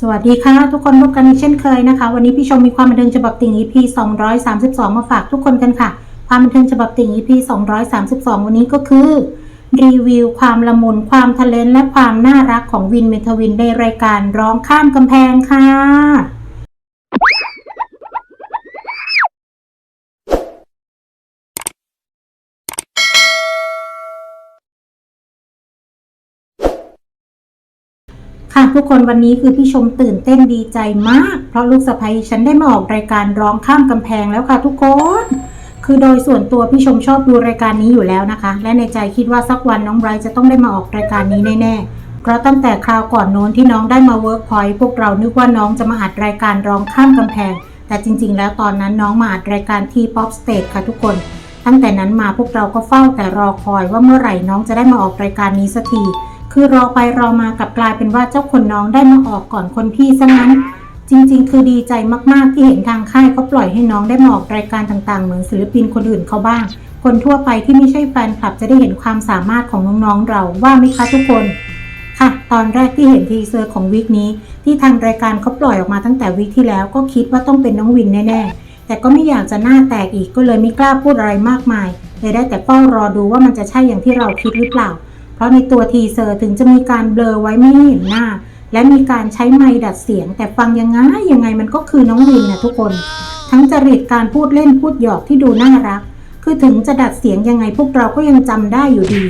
สวัสดีค่ะ ทุกคนพบกันอีกเช่นเคยนะคะ วันนี้พี่ชมมีความบันเทิงฉบับติ่ง EP 232 มาฝากทุกคนกันค่ะ ความบันเทิงฉบับติ่ง EP 232 วันนี้ก็คือ รีวิวความละมุนความทะเลนและความน่ารักของวินเมทวินในรายการร้องข้ามกำแพงค่ะ ค่ะทุกคนวันนี้คือพี่ชมตื่นเต้นดีใจมาก เพราะลูกสะใภ้ฉันได้มาออกรายการร้องข้ามกำแพงแล้วค่ะทุกคน คือโดยส่วนตัวพี่ชมชอบดูรายการนี้อยู่แล้วนะคะ และในใจคิดว่าสักวันน้องไบรท์จะต้องได้มาออกรายการนี้แน่ๆเพราะตั้งแต่คราวก่อนโน้นที่น้องได้มาเวิร์กพอยต์พวกเรานึกว่าน้องจะมาอัดรายการร้องข้ามกำแพง แต่จริง ๆ แล้วตอนนั้นน้องมาอัดรายการที่ Pop Stage ค่ะทุกคน ตั้งแต่นั้นมาพวกเราก็เฝ้าแต่รอคอยว่าเมื่อไหร่น้องจะได้มาออกรายการนี้สักที คือรอไปรอมากลับกลายเป็นว่าเจ้าคนน้องได้มาออกก่อนคนพี่ซะงั้น จริง ๆ คือดีใจมากๆที่เห็นทางค่ายเขาปล่อยให้น้องได้มาออกรายการต่างๆ เหมือนศิลปินคนอื่นเขาบ้าง คนทั่วไปที่ไม่ใช่แฟนคลับจะได้เห็นความสามารถของน้องๆเราว่าไหมคะทุกคนค่ะ ตอนแรกที่เห็นทีเซอร์ของวิกนี้ ที่ทางรายการเขาปล่อยออกมาตั้งแต่วิกที่แล้ว ก็คิดว่าต้องเป็นน้องวินแน่ๆ แต่ก็ไม่อยากจะหน้าแตกอีกก็เลยไม่กล้าพูดอะไรมากมายเลยได้แต่เฝ้ารอดูว่ามันจะใช่อย่างที่เราคิดหรือเปล่า เพราะในตัวทีเซอร์ถึงจะมีการเบลอไว้ไม่เห็นหน้า และมีการใช้ไมค์ดัดเสียง แต่ฟังยังไงยังไงมันก็คือน้องวินนะทุกคน ทั้งจริตการพูดเล่นพูดหยอกที่ดูน่ารัก คือถึงจะดัดเสียงยังไงพวกเราก็ยังจำได้อยู่ดี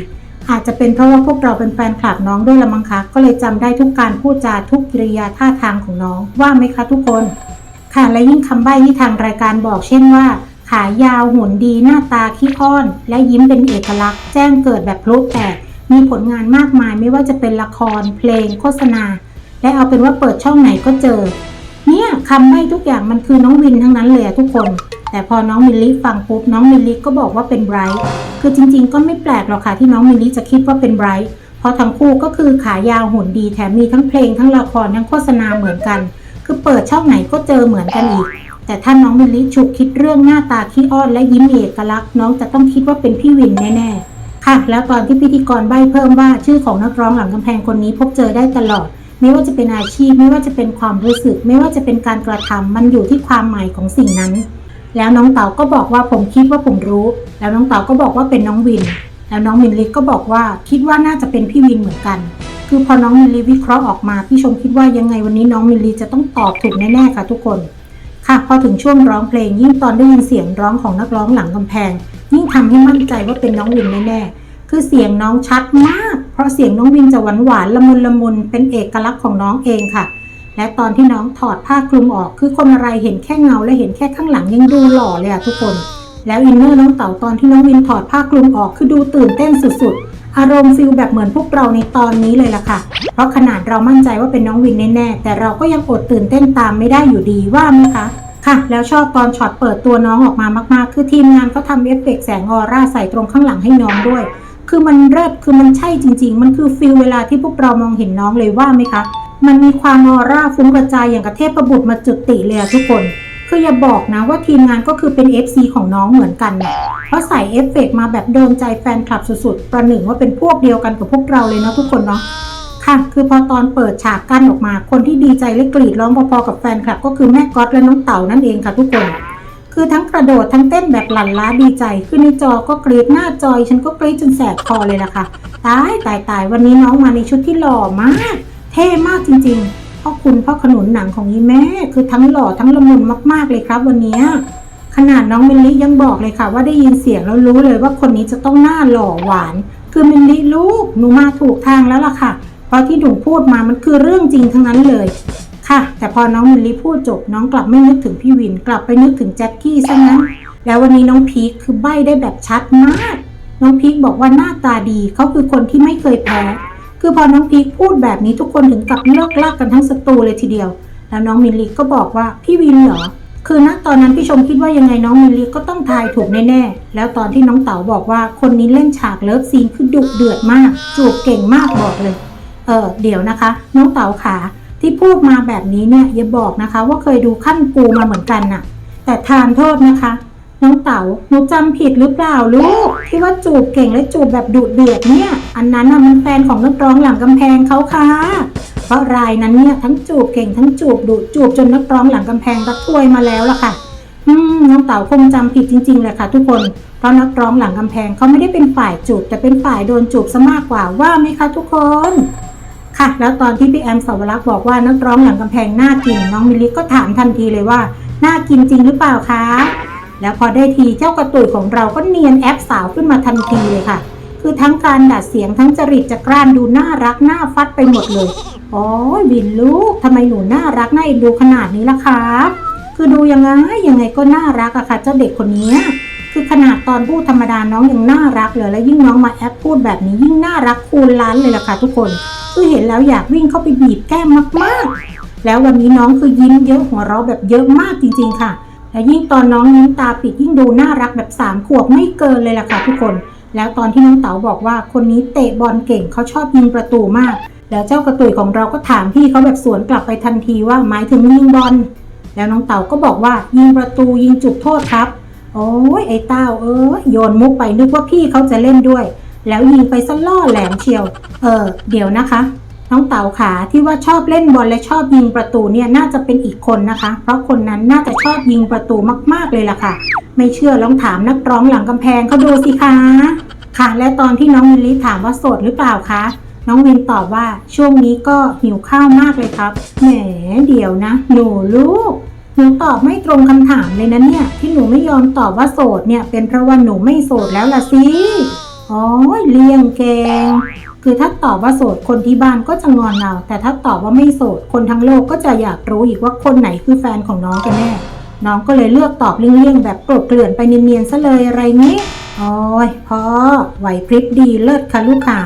อาจจะเป็นเพราะว่าพวกเราเป็นแฟนคลับน้องด้วยละมั้งคะก็เลยจำได้ทุกการพูดจาทุกกิริยาท่าทางของน้องว่าไหมคะทุกคนค่ะและยิ่งคำใบ้ที่ทางรายการบอกเช่นว่า ขายาวหุ่นดีหน้าตาขี้อ้อน และยิ้มเป็นเอกลักษณ์ แจ้งเกิดแบบพลุแตก มีผลงานมากมายไม่ว่าจะเป็นละคร เพลง โฆษณา และเอาเป็นว่าเปิดช่องไหนก็เจอ เนี่ยคำใบ้ทุกอย่างมันคือน้องวินทั้งนั้นเลยทุกคน แต่พอน้องมิลลิฟังปุ๊บน้องมิลลิก็บอกว่าเป็นไบรท์คือจริง ๆ ก็ไม่แปลกหรอกค่ะที่น้องมิลลิจะคิดว่าเป็นไบรท์เพราะทั้งคู่ก็คือขายาวหุ่นดีแถมมีทั้งเพลงทั้งละครทั้งโฆษณาเหมือนกัน คือเปิดช่องไหนก็เจอเหมือนกันอีกแต่ถ้าน้องมิลลิฉุกคิดเรื่องหน้าตาขี้อ้อนและยิ้มเอกลักษณ์น้องจะต้องคิดว่าเป็นพี่วินแน่ๆ ค่ะ แล้วตอนที่พิธีกรใบ้เพิ่มว่าชื่อของนักร้องหลังกำแพงคนนี้พบเจอได้ตลอด ไม่ว่าจะเป็นอาชีพ ไม่ว่าจะเป็นความรู้สึก ไม่ว่าจะเป็นการกระทำมันอยู่ที่ความหมายของสิ่งนั้น แล้วน้องเต๋าก็บอกว่าผมคิดว่าผมรู้ แล้วน้องเต๋าก็บอกว่าเป็นน้องวิน แล้วน้องมิลลิก็บอกว่าคิดว่าน่าจะเป็นพี่วินเหมือนกัน คือพอน้องมิลลิวิเคราะห์ออกมาพี่ชมคิดว่ายังไงวันนี้น้องมิลลิจะต้องตอบถูกแน่ๆค่ะทุกคน ค่ะพอถึงช่วงร้องเพลงยิ่งตอนได้ยินเสียงร้องของนักร้องหลังกำแพง ทำให้มั่นใจว่าเป็นน้องวินแน่ๆ คือเสียงน้องชัดมาก เพราะเสียงน้องวินจะหวานหวานๆละมุนละมุนเป็นเอกลักษณ์ของน้องเองค่ะ และตอนที่น้องถอดผ้าคลุมออก คือคนอะไรเห็นแค่เงาและเห็นแค่ข้างหลังยังดูหล่อเลยอะทุกคน แล้วอินเนอร์น้องเต๋าตอนที่น้องวินถอดผ้าคลุมออกคือดูตื่นเต้นสุดๆ อารมณ์ฟิลแบบเหมือนพวกเราในตอนนี้เลยล่ะค่ะ เพราะขนาดเรามั่นใจว่าเป็นน้องวินแน่ๆ แต่เราก็ยังอดตื่นเต้นตามไม่ได้อยู่ดีว่าไหมคะ ค่ะ แล้วชอบตอนช็อตเปิดตัวน้องออกมามากๆ คือทีมงานเขาทำเอฟเฟกต์แสงออร่าใส่ตรงข้างหลังให้น้องด้วย คือมันเลิศคือมันใช่จริง ๆ มันคือฟิลเวลาที่พวกเรามองเห็นน้องเลยว่าไหมคะ มันมีความออร่าฟุ้งกระจายอย่างกระเทพประบุตรมาจุดติเลยอะทุกคนคืออย่าบอกนะว่าทีมงานก็คือเป็น FC ของน้องเหมือนกันนะเพราะใส่เอฟเฟกต์มาแบบโดนใจแฟนคลับสุดๆ ประหนึ่งว่าเป็นพวกเดียวกันกับพวกเราเลยเนาะทุกคนเนาะ ค่ะ คือพอตอนเปิดฉากกั้นออกมา คนที่ดีใจและกรีดร้องพอๆกับแฟนคลับ ก็คือแม่ก๊อตและน้องเต๋านั่นเองค่ะทุกคน คือทั้งกระโดดทั้งเต้นแบบหลั่นล้าดีใจคือในจอก็กรีดหน้าจอย ฉันก็กรีดจนแสบคอเลยล่ะค่ะ ตายตายตายวันนี้น้องมาในชุดที่หล่อมาก เท่มากจริงๆพ่อคุณพ่อขนุนหนังของยีแม่ คือทั้งหล่อทั้งละมุนมากๆเลยครับ วันนี้ขนาดน้องมิลลิยังบอกเลยค่ะว่าได้ยินเสียงแล้วรู้เลยว่าคนนี้จะต้องหน้าหล่อหวาน คือมิลลิลูกหนูมาถูกทางแล้วล่ะค่ะ เพราะที่หนูพูดมามันคือเรื่องจริงทั้งนั้นเลย ค่ะ แต่พอน้องมิลลิพูดจบ น้องกลับไม่นึกถึงพี่วิน กลับไปนึกถึงแจ็คกี้ซะงั้น แล้ววันนี้น้องพีคคือใบ้ได้แบบชัดมาก น้องพีคบอกว่าหน้าตาดีเขาคือคนที่ไม่เคยแพ้ คือพอน้องพีคพูดแบบนี้ทุกคนถึงกับเลิกลากกันทั้งสตูเลยทีเดียว แล้วน้องมิลลิก็บอกว่าพี่วินเหรอคือณตอนนั้นพี่ชมคิดว่ายังไงน้องมิลลิก็ต้องทายถูกแน่ๆ แล้วตอนที่น้องเต๋าบอกว่าคนนี้เล่นฉากเลิฟซีนคือดุเดือดมาก จูบเก่งมากบอกเลย เออเดี๋ยวนะคะ น้องเต๋าขาที่พูดมาแบบนี้เนี่ยอย่าบอกนะคะ ว่าเคยดูขั้นกูมาเหมือนกันน่ะ แต่ทานโทษนะคะ น้องเต๋าหนูจำผิดหรือเปล่าลูกที่ว่าจูบเก่งและจูบแบบดุเดือดเนี่ย อันนั้นน่ะมันแฟนของนักร้องหลังกำแพงเขาค่ะเพราะรายนั้นเนี่ยทั้งจูบเก่งทั้งจูบดุจูบจนนักร้องหลังกำแพงรักถ้วยมาแล้วล่ะค่ะ อืมน้องเต๋าคงจำผิดจริงๆเลยค่ะ ทุกคนเพราะนักร้องหลังกำแพงเขาไม่ได้เป็นฝ่ายจูบแต่เป็นฝ่ายโดนจูบซะมากกว่าว่าไหมคะทุกคน ค่ะ แล้วตอนที่พี่แอมสาวรักษ์บอกว่านักร้องหลังกำแพงน่ากินน้องมิลลิก็ถามทันทีเลยว่าน่ากินจริงหรือเปล่าคะแล้วพอได้ทีเจ้ากระตุยของเราก็เนียนแอปสาวขึ้นมาทันทีเลยค่ะ คือทั้งการดัดเสียงทั้งจริตจักรานดูน่ารักน่าฟัดไปหมดเลยโอ้ยวินลูกทำไมหนูน่ารักน่าเอ็นดูขนาดนี้ล่ะครับคือดูยังไงยังไงก็น่ารักอะค่ะเจ้าเด็กคนนี้ คือขนาดตอนพูดธรรมดาน้องยังน่ารักเลยแล้วยิ่งน้องมาแอปพูดแบบนี้ยิ่งน่ารักคูณล้านเลยล่ะค่ะทุกคน คือเห็นแล้วอยากวิ่งเข้าไปบีบแก้มมากๆ แล้ววันนี้น้องคือยิ้มเยอะหัวเราะแบบเยอะมากจริง ๆ ค่ะ และยิ่งตอนน้องยิ้มตาปิดยิ่งดูน่ารักแบบสามขวบไม่เกินเลยล่ะค่ะทุกคน แล้วตอนที่น้องเต๋าบอกว่าคนนี้เตะบอลเก่งเขาชอบยิงประตูมาก แล้วเจ้ากระตุยของเราก็ถามพี่เขาแบบสวนกลับไปทันทีว่าหมายถึงยิงบอลแล้วน้องเต๋าก็บอกว่ายิงประตูยิงจุดโทษครับ โอ้ยไอ้เต้าเอ้ยโยนมุกไปนึกว่าพี่เขาจะเล่นด้วย แล้วยิงไปซะล่อแหลมเชียว เออ เดี๋ยวนะคะ น้องเต๋าขาที่ว่าชอบเล่นบอลและชอบยิงประตูเนี่ยน่าจะเป็นอีกคนนะคะ เพราะคนนั้นน่าจะชอบยิงประตูมากๆเลยล่ะค่ะ ไม่เชื่อลองถามนักร้องหลังกำแพงเขาดูสิคะค่ะ และตอนที่น้องวินลิถามว่าโสดหรือเปล่าคะน้องวินตอบว่าช่วงนี้ก็หิวข้าวมากเลยครับ แหมเดี๋ยวนะ หนูลูก หนูตอบไม่ตรงคำถามเลยนะเนี่ย ที่หนูไม่ยอมตอบว่าโสดเนี่ย เป็นเพราะว่าหนูไม่โสดแล้วล่ะสิอ๋อเลี่ยงเกงคือถ้าตอบว่าโสดคนที่บ้านก็จะงอนเรา แต่ถ้าตอบว่าไม่โสดคนทั้งโลกก็จะอยากรู้อีกว่าคนไหนคือแฟนของน้องกันแน่น้องก็เลยเลือกตอบเลี่ยงๆแบบโกรธเกลื่อนไปเนียนๆซะเลยอะไรงี้โอ้ยพอไหวพริบดีเลิศค่ะลูกค้า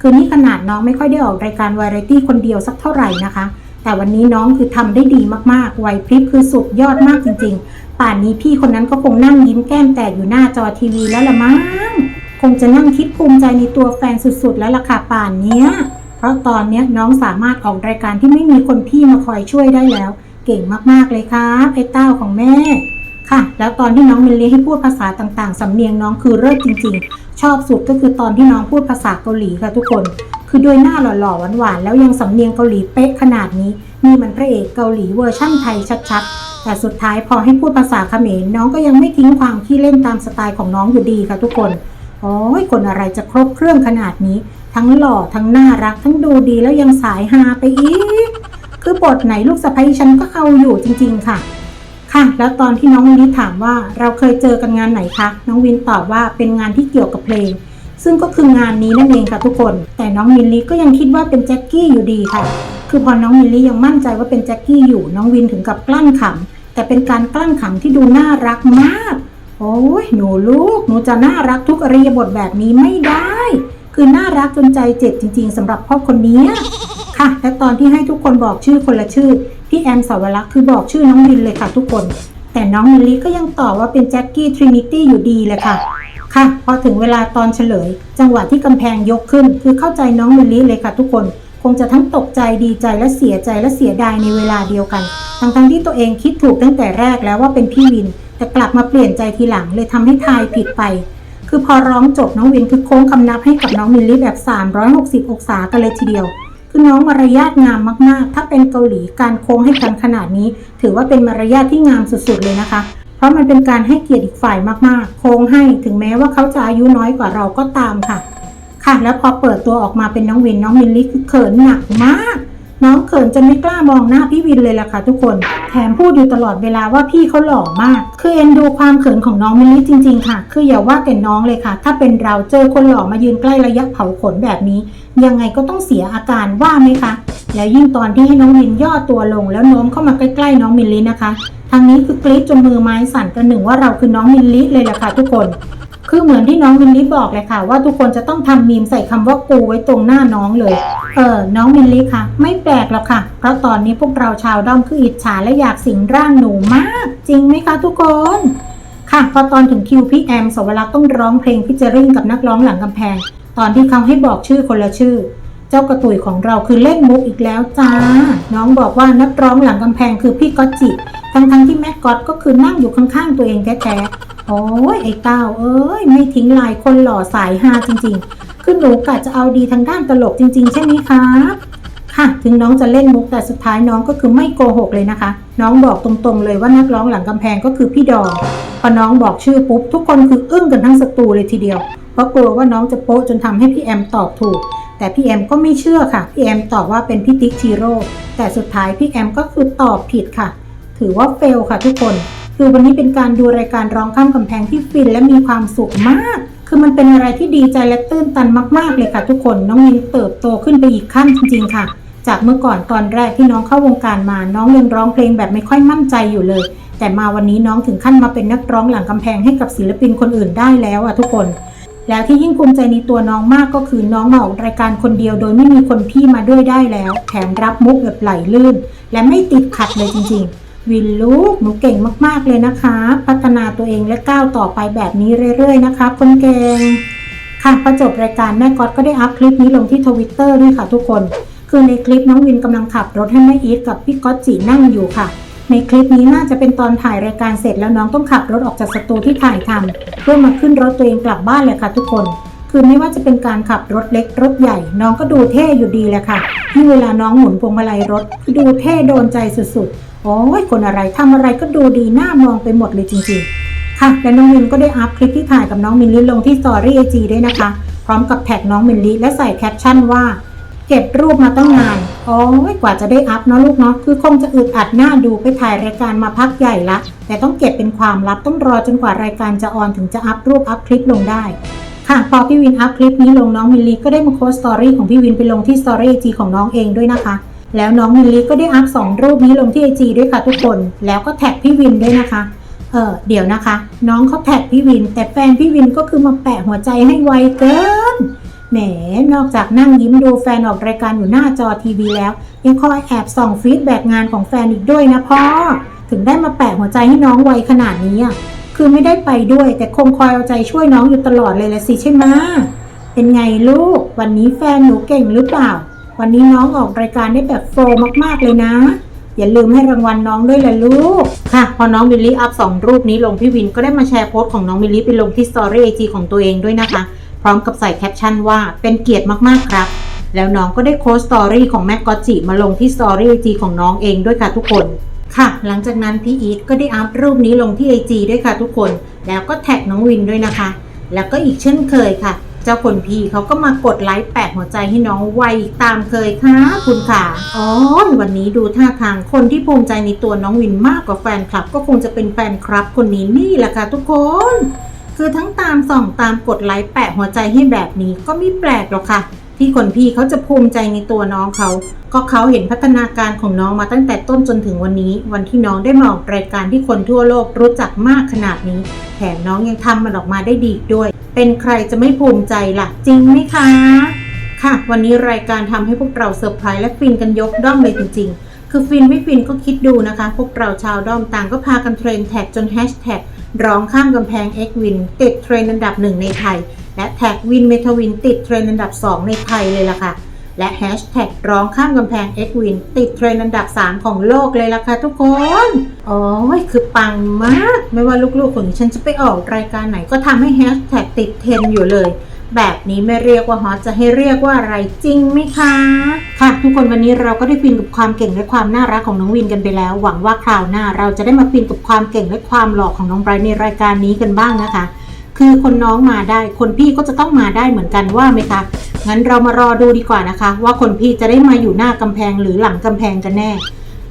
คือนี่ขนาดน้องไม่ค่อยได้ออกรายการวาไรตี้คนเดียวสักเท่าไหร่นะคะ แต่วันนี้น้องคือทำได้ดีมากๆไหวพริบคือสุดยอดมากจริง ๆ ป่านนี้พี่คนนั้นก็คงนั่งยิ้มแก้มแตกอยู่หน้าจอทีวีแล้วละมั้งคงจะนั่งคิดภูมิใจในตัวแฟนสุดๆ แล้วล่ะค่ะป่านเนี้ย เพราะตอนเนี้ยน้องสามารถออกรายการที่ไม่มีคนพี่มาคอยช่วยได้แล้ว เก่งมากๆเลยครับไอ้เต้าของแม่ค่ะ แล้วตอนที่น้องมิลลีให้พูดภาษาต่างๆ สำเนียงน้องคือเลิศจริงๆ ชอบสุดก็คือตอนที่น้องพูดภาษาเกาหลีค่ะทุกคน คือด้วยหน้าหล่อๆหวานๆ แล้วยังสำเนียงเกาหลีเป๊ะขนาดนี้ นี่มันพระเอกเกาหลีเวอร์ชั่นไทยชัดๆ แต่สุดท้ายพอให้พูดภาษาเขมรน้องก็ยังไม่ทิ้งความขี้เล่นตามสไตล์ของน้องอยู่ดีค่ะทุกคนโอ้ยคนอะไรจะครบเครื่องขนาดนี้ ทั้งหล่อทั้งน่ารัก ทั้งดูดีแล้วยังสายฮาไปอีก คือบทไหนลูกสะใภ้ฉันก็เอาอยู่จริงๆค่ะ ค่ะ แล้วตอนที่น้องวินิถามว่าเราเคยเจอกันงานไหนคะ น้องวินตอบว่าเป็นงานที่เกี่ยวกับเพลง ซึ่งก็คืองานนี้นั่นเองค่ะทุกคน แต่น้องมิลลี่ก็ยังคิดว่าเป็นแจ็คกี้อยู่ดีค่ะ คือพอน้องมิลลี่ยังมั่นใจว่าเป็นแจ็คกี้อยู่น้องวินถึงกับกลั้นขำแต่เป็นการกลั้นขำที่ดูน่ารักมาก โอ้ยหนูลูกหนูจะน่ารักทุกอริยบทแบบนี้ไม่ได้ คือน่ารักจนใจเจ็บจริง ๆสำหรับพ่อคนนี้ค่ะและตอนที่ให้ทุกคนบอกชื่อคนละชื่อพี่แอมสาวรักษ์คือบอกชื่อน้องวินเลยค่ะทุกคน แต่น้องมิลลี่ก็ยังตอบว่าเป็นแจ็คกี้ทรินิตี้อยู่ดีเลยค่ะ ค่ะพอถึงเวลาตอนเฉลย จังหวะที่กำแพงยกขึ้น คือเข้าใจน้องมิลลี่เลยค่ะทุกคน คงจะทั้งตกใจดีใจและเสียใจและเสียดายในเวลาเดียวกัน ทั้งๆที่ตัวเองคิดถูกตั้งแต่แรกแล้วว่าเป็นพี่วิน แต่กลับมาเปลี่ยนใจทีหลังเลยทำให้ทายผิดไป คือพอร้องจบน้องวินคือโค้งคำนับให้กับน้องมิลลี่แบบ 360 องศากันเลยทีเดียวคือน้องมารยาทงามมาก ๆ ถ้าเป็นเกาหลีการโค้งให้กันขนาดนี้ ถือว่าเป็นมารยาทที่งามสุด ๆ เลยนะคะ เพราะมันเป็นการให้เกียรติอีกฝ่ายมากๆ โค้งให้ถึงแม้ว่าเขาจะอายุน้อยกว่าเราก็ตามค่ะ ค่ะ แล้วพอเปิดตัวออกมาเป็นน้องวินน้องมิลลี่คือเขินหนักมาก น้องเขินจนไม่กล้ามองหน้าพี่วินเลยล่ะค่ะ ทุกคน แถมพูดอยู่ตลอดเวลาว่าพี่เขาหล่อมาก คือเอ็นดูความเขินของน้องมิลลี่จริง ๆ ค่ะ คืออย่าว่าแต่น้องเลยค่ะ ถ้าเป็นเราเจอคนหล่อมายืนใกล้ระยะเผาขนแบบนี้ ยังไงก็ต้องเสียอาการว่าไหมคะแล้วยิ่งตอนที่ให้น้องวินย่อตัวลงแล้วโน้มเข้ามาใกล้ๆน้องมิลลี่นะคะางนี้คือกรี๊ดจนมือไม้สั่นกันหนึ่งว่าเราคือน้องมิลลี่เลยล่ะค่ะทุกคน คือเหมือนที่น้องมิลลี่บอกเลยค่ะ ว่าทุกคนจะต้องทำมีมใส่คำว่ากูไว้ตรงหน้าน้องเลย เออ น้องมิลลี่ค่ะ ไม่แปลกหรอกค่ะ เพราะตอนนี้พวกเราชาวด้อมคืออิจฉาและอยากสิงร่างหนูมาก จริงไหมคะทุกคนค่ะพอตอนถึงคิวพี่แอมสวรักษ์ต้องร้องเพลงพิจาริงกับนักร้องหลังกำแพง ตอนที่เขาให้บอกชื่อคนละชื่อ จ้ากระตุยของเราคือเล่นมุกอีกแล้วจ้า น้องบอกว่านักร้องหลังกำแพงคือพี่ก๊อตจิ ทั้งๆที่แม่ก๊อตก็คือนั่งอยู่ข้างๆตัวเองแท้ๆ โอ้ยไอ้เต้าเอ้ยไม่ทิ้งลายคนหล่อสายฮาจริงๆ คือหนูกะจะเอาดีทางด้านตลกจริง ๆ ใช่ไหมครับค่ะถึงน้องจะเล่นมุกแต่สุดท้ายน้องก็คือไม่โกหกเลยนะคะ น้องบอกตรงๆเลยว่านักร้องหลังกำแพงก็คือพี่ดองพอน้องบอกชื่อปุ๊บทุกคนคืออึ้งกันทั้งสตูเลยทีเดียว เพราะกลัวว่าน้องจะโป๊ะจนทำให้พี่แอมตอบถูก แต่พี่แอมก็ไม่เชื่อค่ะ พี่แอมตอบว่าเป็นพี่ติ๊กชีโร่แต่สุดท้ายพี่แอมก็คือตอบผิดค่ะ ถือว่าเฟลค่ะทุกคน คือวันนี้เป็นการดูรายการร้องข้ามกำแพงที่ฟินและมีความสุขมาก คือมันเป็นอะไรที่ดีใจและตื้นตันมากๆเลยค่ะ ทุกคน น้องมินเติบโตขึ้นไปอีกขั้นจริง ๆ ค่ะ จากเมื่อก่อนตอนแรกที่น้องเข้าวงการมา น้องยังร้องเพลงแบบไม่ค่อยมั่นใจอยู่เลย แต่มาวันนี้น้องถึงขั้นมาเป็นนักร้องหลังกำแพงให้กับศิลปินคนอื่นได้แล้วอะทุกคน แล้วที่ยิ่งภูมิใจในตัวน้องมากก็คือน้องมาออกรายการคนเดียวโดยไม่มีคนพี่มาด้วยได้แล้ว แถมรับมุกแบบไหลลื่น และไม่ติดขัดเลยจริง ๆ วินลูกหนูเก่งมากๆเลยนะคะ พัฒนาตัวเองและก้าวต่อไปแบบนี้เรื่อยๆนะคะคนเก่งค่ะพอจบรายการแม่ก๊อตก็ได้อัพคลิปนี้ลงที่ทวิตเตอร์ด้วยค่ะทุกคน คือในคลิปน้องวินกำลังขับรถให้แม่อีทกับพี่ก๊อตจีนั่งอยู่ค่ะ ในคลิปนี้น่าจะเป็นตอนถ่ายรายการเสร็จแล้วน้องต้องขับรถออกจากสตูที่ถ่ายทำเพื่อมาขึ้นรถตัวเองกลับบ้านเลยค่ะทุกคน คือไม่ว่าจะเป็นการขับรถเล็กรถใหญ่ น้องก็ดูเท่อยู่ดีแหละค่ะที่เวลาน้องหมุนพวงมาลัยรถดูเท่โดนใจสุดๆ โอ้ยคนอะไรทำอะไรก็ดูดีหน่ามองไปหมดเลยจริงๆ ค่ะและน้องมินก็ได้อัพคลิปที่ถ่ายกับน้องมินลิลงที่สตอรี่ไอจีด้วยนะคะ พร้อมกับแท็กน้องมินลิและใส่แคปชั่นว่า เก็บรูปมาตั้งนานโอ้ยกว่าจะได้อัพเนาะลูกเนาะ คือคงจะอึดอัดหน้าดูไปถ่ายรายการมาพักใหญ่ละ แต่ต้องเก็บเป็นความลับต้องรอจนกว่ารายการจะออนถึงจะอัพรูปอัพคลิปลงได้ ค่ะ พอพี่วินอัพคลิปนี้ลงน้องมิลลีก็ได้มาโพสต์สตอรี่ของพี่วินไปลงที่สตอรี่ไอจีของน้องเองด้วยนะคะ แล้วน้องมิลลีก็ได้อัพสองรูปนี้ลงที่ไอจีด้วยค่ะทุกคน แล้วก็แท็กพี่วินด้วยนะคะ เออเดี๋ยวนะคะ น้องเขาแท็กพี่วิน แต่แฟนพี่วินก็คือมาแปะหัวใจให้ไวเกิน แหม นอกจากนั่งยิ้มดูแฟนออกรายการอยู่หน้าจอทีวีแล้ว ยังคอยแอบส่องฟีดแบ็กงานของแฟนอีกด้วยนะพ่อ ถึงได้มาแปะหัวใจให้น้องไวขนาดนี้อะคือไม่ได้ไปด้วย แต่คงคอยเอาใจช่วยน้องอยู่ตลอดเลยละสิใช่ไหมเป็นไงลูก วันนี้แฟนหนูเก่งหรือเปล่า วันนี้น้องออกรายการได้แบบโฟล์มากๆเลยนะ อย่าลืมให้รางวัลน้องด้วยล่ะลูก ค่ะ พอน้องมิลลี่อัพสองรูปนี้ลงพี่วินก็ได้มาแชร์โพสต์ของน้องมิลลี่ไปลงที่สตอรี่ไอจีของตัวเองด้วยนะคะ พร้อมกับใส่แคปชั่นว่าเป็นเกียรติมากๆครับ แล้วน้องก็ได้โค้ดสตอรี่ของแม็กกอจิมาลงที่สตอรี่ไอจีของน้องเองด้วยค่ะทุกคน ค่ะ หลังจากนั้นพี่อีทก็ได้อัพรูปนี้ลงที่ไอจีด้วยค่ะทุกคน แล้วก็แท็กน้องวินด้วยนะคะ แล้วก็อีกเช่นเคยค่ะ เจ้าคนพี่เขาก็มากดไลค์แปะหัวใจให้น้องไวอีกตามเคยค่ะคุณค่ะอ๋อวันนี้ดูท่าทางคนที่ภูมิใจในตัวน้องวินมากกว่าแฟนคลับ ก็คงจะเป็นแฟนคลับคนนี้นี่แหละค่ะทุกคน คือทั้งตามส่องตามกดไลค์แปะหัวใจให้แบบนี้ก็ไม่แปลกหรอกค่ะ ที่คนพี่เขาจะภูมิใจในตัวน้องเขา ก็เขาเห็นพัฒนาการของน้องมาตั้งแต่ต้นจนถึงวันนี้ วันที่น้องได้มาออกรายการที่คนทั่วโลกรู้จักมากขนาดนี้ แถมน้องยังทำมันออกมาได้ดีด้วย เป็นใครจะไม่ภูมิใจล่ะ จริงไหมคะ ค่ะ วันนี้รายการทำให้พวกเราเซอร์ไพรส์และฟินกันยกด้อมเลยจริง ๆ คือฟินไม่ฟินก็คิดดูนะคะ พวกเราชาวด้อมต่างก็พากันเทรนแท็กจนแฮชแท็ก ร้องข้ามกำแพงเอ็กวินติดเทรนด์อันดับหนึ่งในไทย และแท็กวินเมทาวินติดเทรนด์อันดับ 2 ในไทยเลยล่ะค่ะ และแฮชแท็กร้องข้ามกำแพงเอ็กวินติดเทรนด์อันดับ 3 ของโลกเลยล่ะค่ะทุกคนโอ้ยคือปังมาก ไม่ว่าลูกๆของฉันจะไปออกรายการไหนก็ทำให้แฮชแท็กติดเทรนด์อยู่เลย แบบนี้ไม่เรียกว่าฮอตจะให้เรียกว่าอะไรจริงไหมคะ ค่ะ ทุกคนวันนี้เราก็ได้ฟินกับความเก่งและความน่ารักของน้องวินกันไปแล้ว หวังว่าคราวหน้าเราจะได้มาฟินกับความเก่งและความหล่อของน้องไบรท์ในรายการนี้กันบ้างนะคะ คือคนน้องมาได้ คนพี่ก็จะต้องมาได้เหมือนกันว่าไหมคะงั้นเรามารอดูดีกว่านะคะ ว่าคนพี่จะได้มาอยู่หน้ากำแพงหรือหลังกำแพงกันแน่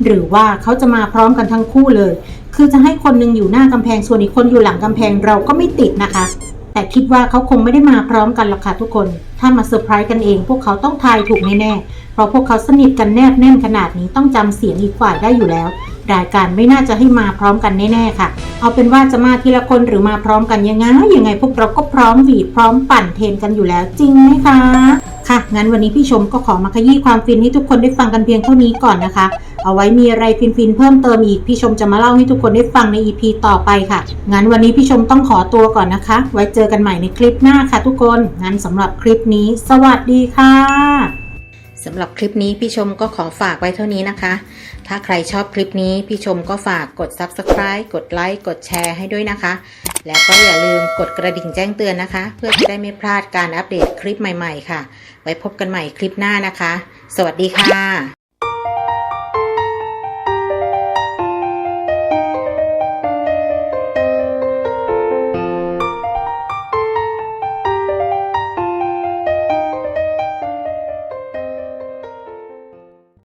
หรือว่าเขาจะมาพร้อมกันทั้งคู่เลย คือจะให้คนหนึงอยู่หน้ากำแพงส่วนอีกคนอยู่หลังกำแพงเราก็ไม่ติดนะคะ แต่คิดว่าเขาคงไม่ได้มาพร้อมกันหรอกค่ะทุกคน ถ้ามาเซอร์ไพรส์กันเอง พวกเขาต้องทายถูกแน่ๆ เพราะพวกเขาสนิทกันแนบแน่นขนาดนี้ต้องจำเสียงอีกฝ่ายได้อยู่แล้ว รายการไม่น่าจะให้มาพร้อมกันแน่ๆค่ะ เอาเป็นว่าจะมาทีละคนหรือมาพร้อมกันยังไงยังไง พวกเราก็พร้อมหวีดพร้อมปั่นเทนกันอยู่แล้วจริงไหมคะ ค่ะ งั้นวันนี้พี่ชมก็ขอมาขยี้ความฟินให้ทุกคนได้ฟังกันเพียงเท่านี้ก่อนนะคะ เอาไว้มีอะไรฟินๆเพิ่มเติมอีกพี่ชมจะมาเล่าให้ทุกคนได้ฟังใน EP ต่อไปค่ะ งั้นวันนี้พี่ชมต้องขอตัวก่อนนะคะ ไว้เจอกันใหม่ในคลิปหน้าค่ะทุกคน งั้นสำหรับคลิปนี้ สวัสดีค่ะสำหรับคลิปนี้พี่ชมก็ขอฝากไว้เท่านี้นะคะ ถ้าใครชอบคลิปนี้พี่ชมก็ฝากกด Subscribe กดไลค์กดแชร์ให้ด้วยนะคะ แล้วก็อย่าลืมกดกระดิ่งแจ้งเตือนนะคะ เพื่อจะได้ไม่พลาดการอัปเดตคลิปใหม่ๆ ค่ะ ไว้พบกันใหม่คลิปหน้านะคะ สวัสดีค่ะ